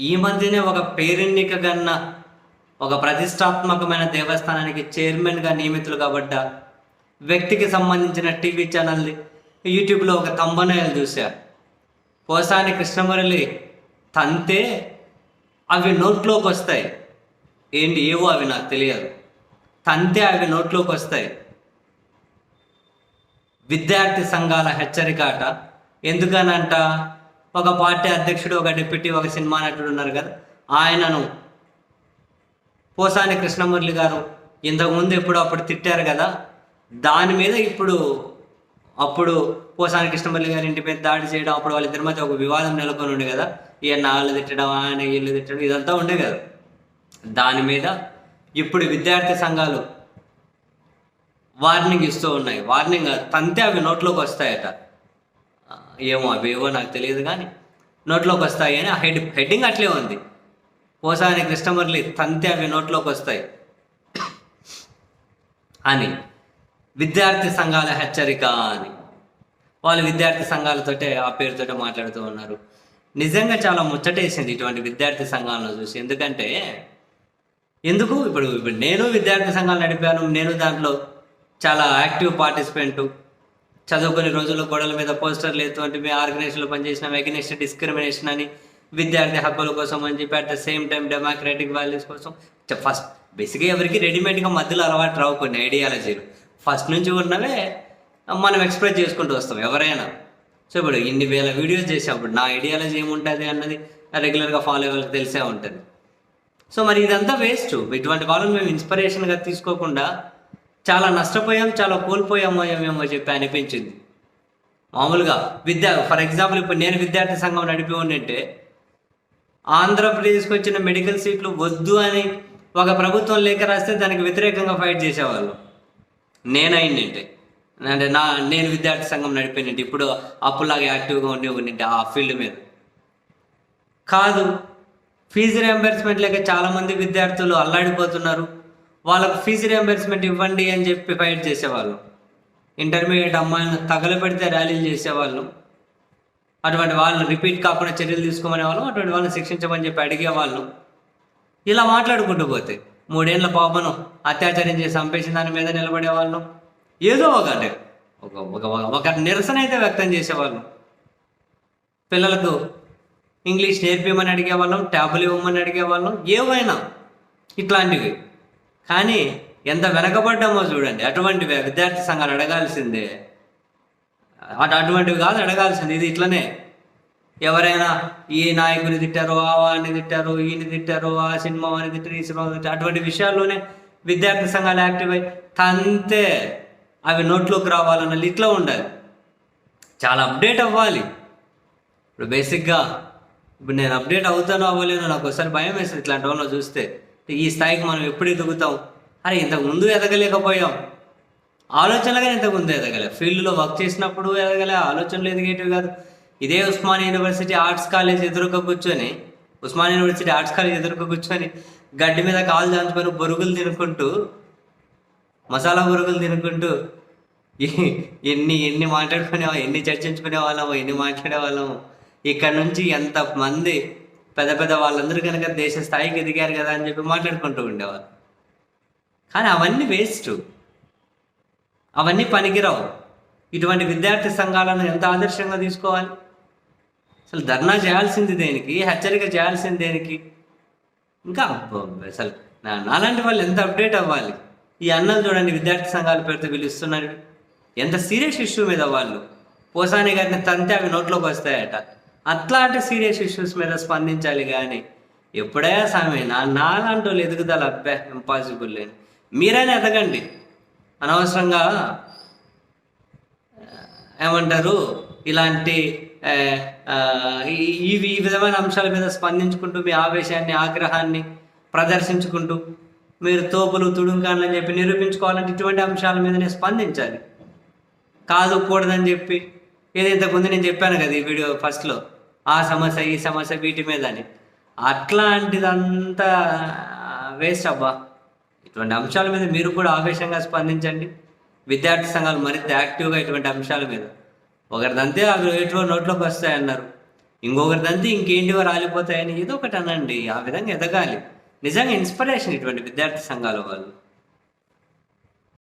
ఈ మధ్యనే ఒక పేరెన్నిక గన్న ఒక ప్రతిష్టాత్మకమైన దేవస్థానానికి చైర్మన్గా నియమితులు కాబడ్డ వ్యక్తికి సంబంధించిన టీవీ ఛానల్ని యూట్యూబ్లో ఒక కంబనాయలు చూశా. పోసాని కృష్ణమురళి తంతే అవి నోట్లోకి వస్తాయి ఏంటి ఏవో అవి నాకు తెలియదు. తంతే అవి నోట్లోకి వస్తాయి విద్యార్థి సంఘాల హెచ్చరిక అట. ఎందుకనంట? ఒక పార్టీ అధ్యక్షుడు ఒక డిప్యూటీ ఒక సినిమా నటుడు ఉన్నారు కదా. ఆయనను పోసాని కృష్ణమురళి గారు ఇంతకుముందు ఎప్పుడు అప్పుడు తిట్టారు కదా. దాని మీద ఇప్పుడు అప్పుడు పోసాని కృష్ణమురళి గారి ఇంటి మీద దాడి చేయడం అప్పుడు వాళ్ళిద్దరి మధ్య ఒక వివాదం నెలకొని ఉండే కదా. ఈయన వాళ్ళు తిట్టడం ఆయన వీళ్ళు తిట్టడం ఇదంతా ఉండే కదా. దాని మీద ఇప్పుడు విద్యార్థి సంఘాలు వార్నింగ్ ఇస్తూ ఉన్నాయి. వార్నింగ్ తంతే అవి నోట్లోకి వస్తాయట. ఏమో అవేవో నాకు తెలియదు కానీ నోట్లోకి వస్తాయి అని ఆ హెడ్ హెడ్డింగ్ అట్లే ఉంది. పోసాని కృష్ణమురళి తంతే అవి నోట్లోకి వస్తాయి. అని. విద్యార్థి సంఘాల హెచ్చరిక అని. వాళ్ళు విద్యార్థి సంఘాలతోటే ఆ పేరుతోటే మాట్లాడుతూ ఉన్నారు. నిజంగా చాలా ముచ్చటేసింది ఇటువంటి విద్యార్థి సంఘాలను చూసి. ఎందుకంటే ఎందుకు? ఇప్పుడు ఇప్పుడు నేను విద్యార్థి సంఘాలు నడిపాను నేను దాంట్లో చాలా యాక్టివ్ పార్టిసిపెంట్ చదువుకునే రోజుల్లో గోడల మీద పోస్టర్లు ఎత్తువంటి ఆర్గనైజేషన్లో పనిచేసిన ఎగ్నెస్ట్ డిస్క్రిమినేషన్ అని విద్యార్థి హక్కుల కోసం అని చెప్పి at the same time democratic values కోసం. ఫస్ట్ బేసిక్గా ఎవరికి రెడీమేడ్గా మధ్యలో అలవాటు రావు కొన్ని ఐడియాలజీలు. ఫస్ట్ నుంచి ఉన్నవే మనం ఎక్స్ప్రెస్ చేసుకుంటూ వస్తాం ఎవరైనా. సో ఇప్పుడు ఇన్ని వేల వీడియోస్ చేసినప్పుడు నా ఐడియాలజీ ఏముంటుంది అన్నది రెగ్యులర్గా ఫాలో అయ్యే వాళ్ళకి తెలిసే ఉంటుంది. సో మరి ఇదంతా వేస్ట్. ఇటువంటి వాళ్ళని మేము ఇన్స్పిరేషన్గా తీసుకోకుండా చాలా నష్టపోయాం చాలా కోల్పోయామో ఏమేమో చెప్పి అనిపించింది. మామూలుగా విద్య ఫర్ ఎగ్జాంపుల్ ఇప్పుడు నేను విద్యార్థి సంఘం నడిపి ఉండింటే ఆంధ్రప్రదేశ్కి వచ్చిన మెడికల్ సీట్లు వద్దు అని ఒక ప్రభుత్వం లేఖ రాస్తే దానికి వ్యతిరేకంగా ఫైట్ చేసేవాళ్ళు. నేనైందంటే అంటే నా నేను విద్యార్థి సంఘం నడిపోయినట్టు ఇప్పుడు అప్పులాగా యాక్టివ్గా ఉండి ఉండింటే ఆ ఫీల్డ్ మీద. కాదు ఫీజు రియంబర్స్మెంట్ లేక చాలామంది విద్యార్థులు అల్లాడిపోతున్నారు. వాళ్ళకు ఫీజు రియంబర్స్మెంట్ ఇవ్వండి అని చెప్పి ఫైట్ చేసేవాళ్ళు. ఇంటర్మీడియట్ అమ్మాయిలను తగలబెడితే ర్యాలీలు చేసేవాళ్ళు. అటువంటి వాళ్ళని రిపీట్ కాకుండా చర్యలు తీసుకోమనే వాళ్ళం అటువంటి వాళ్ళని శిక్షించమని చెప్పి అడిగేవాళ్ళు. ఇలా మాట్లాడుకుంటూ పోతే మూడేళ్ళ పాపను అత్యాచారం చేసి చంపేసిన దాని మీద నిలబడేవాళ్ళు. ఏదో ఒకటి ఒక ఒక ఒక నిరసన అయితే వ్యక్తం చేసేవాళ్ళు. పిల్లలకు ఇంగ్లీష్ నేర్పిమని అడిగేవాళ్ళం ట్యాబులు ఇవ్వమని అడిగేవాళ్ళం ఏవైనా ఇట్లాంటివి. కానీ ఎంత వెనకబడ్డామో చూడండి. అటువంటి విద్యార్థి సంఘాలు అడగాల్సిందే. అటు అటువంటివి కాదు అడగాల్సింది ఇది ఇట్లనే. ఎవరైనా ఈ నాయకుని తిట్టారు ఆ వాడిని తిట్టారు ఈయన తిట్టారు ఆ సినిమా వాడిని తిట్టారు ఈ సినిమా తిట్టారు అటువంటి విషయాల్లోనే విద్యార్థి సంఘాలు యాక్టివ్ అయి తంతే అవి నోట్లోకి రావాలన్నది ఇట్లా ఉండాలి. చాలా అప్డేట్ అవ్వాలి. ఇప్పుడు బేసిక్గా ఇప్పుడు నేను అప్డేట్ అవుతానో అవ్వలేనో నాకు ఒకసారి భయం వేస్తుంది ఇట్లాంటి వాళ్ళు చూస్తే. ఈ స్థాయికి మనం ఎప్పుడు ఎదుగుతాం? అరే ఇంతకు ముందు ఎదగలేకపోయాం. ఆలోచనలుగా ఇంతకు ముందు ఎదగలే. ఫీల్డ్లో వర్క్ చేసినప్పుడు ఎదగలే ఆలోచనలు ఎదిగేటివి కాదు. ఇదే ఉస్మాన్ యూనివర్సిటీ ఆర్ట్స్ కాలేజ్ ఎదురుగా కూర్చొని ఉస్మాన్ యూనివర్సిటీ ఆర్ట్స్ కాలేజ్ ఎదురుగా కూర్చొని గడ్డి మీద కాలు దాంచుకొని బొరుగులు తినుకుంటూ మసాలా బురుగులు తినుకుంటూ ఎన్ని ఎన్ని మాట్లాడుకునే ఎన్ని చర్చించుకునే వాళ్ళము ఎన్ని మాట్లాడే వాళ్ళము ఇక్కడ నుంచి ఎంతమంది పెద్ద పెద్ద వాళ్ళందరూ కనుక దేశ స్థాయికి ఎదిగారు కదా అని చెప్పి మాట్లాడుకుంటూ ఉండేవారు. కానీ అవన్నీ వేస్ట్. అవన్నీ పనికిరావు. ఇటువంటి విద్యార్థి సంఘాలను ఎంత ఆదర్శంగా తీసుకోవాలి? అసలు ధర్నా చేయాల్సింది దేనికి? హెచ్చరిక చేయాల్సింది దేనికి? ఇంకా అసలు నాలాంటి వాళ్ళు ఎంత అప్డేట్ అవ్వాలి? ఈ అన్నలు చూడండి విద్యార్థి సంఘాల పేరుతో పిలుస్తున్నారు. ఎంత సీరియస్ ఇష్యూ మీద వాళ్ళు. పోసాని గారిని తంతే అవి నోట్లోకి వస్తాయట. అట్లాంటి సీరియస్ ఇష్యూస్ మీద స్పందించాలి కానీ ఎప్పుడే స్వామి నా నాలాంటి వాళ్ళు ఎదుగుదల అబ్బే ఇంపాసిబుల్ లేని మీరైనా ఎదగండి. అనవసరంగా ఏమంటారు ఇలాంటి ఈ- ఈ ఈ విధమైన అంశాల మీద స్పందించుకుంటూ మీ ఆవేశాన్ని ఆగ్రహాన్ని ప్రదర్శించుకుంటూ మీరు తోపులు తుడుంకాన్లు అని చెప్పి నిరూపించుకోవాలంటే ఇటువంటి అంశాల మీదనే స్పందించాలి. కాదు కూడదని చెప్పి ఏదో ఇంతకుముందు నేను చెప్పాను కదా ఈ వీడియో ఫస్ట్లో ఆ సమస్య ఈ సమస్య వీటి మీద అని అట్లాంటిదంతా వేస్ట్ అబ్బా. ఇటువంటి అంశాల మీద మీరు కూడా ఆవేశంగా స్పందించండి. విద్యార్థి సంఘాలు మరింత యాక్టివ్గా ఇటువంటి అంశాల మీద. ఒకరిదంతే అవి ఎటువంటి నోట్లోకి వస్తాయన్నారు. ఇంకొకరిదంతే ఇంకేంటివో రాలిపోతాయని ఏదో ఒకటి అనండి. ఆ విధంగా ఎదగాలి. నిజంగా ఇన్స్పిరేషన్ ఇటువంటి విద్యార్థి సంఘాల వాళ్ళు.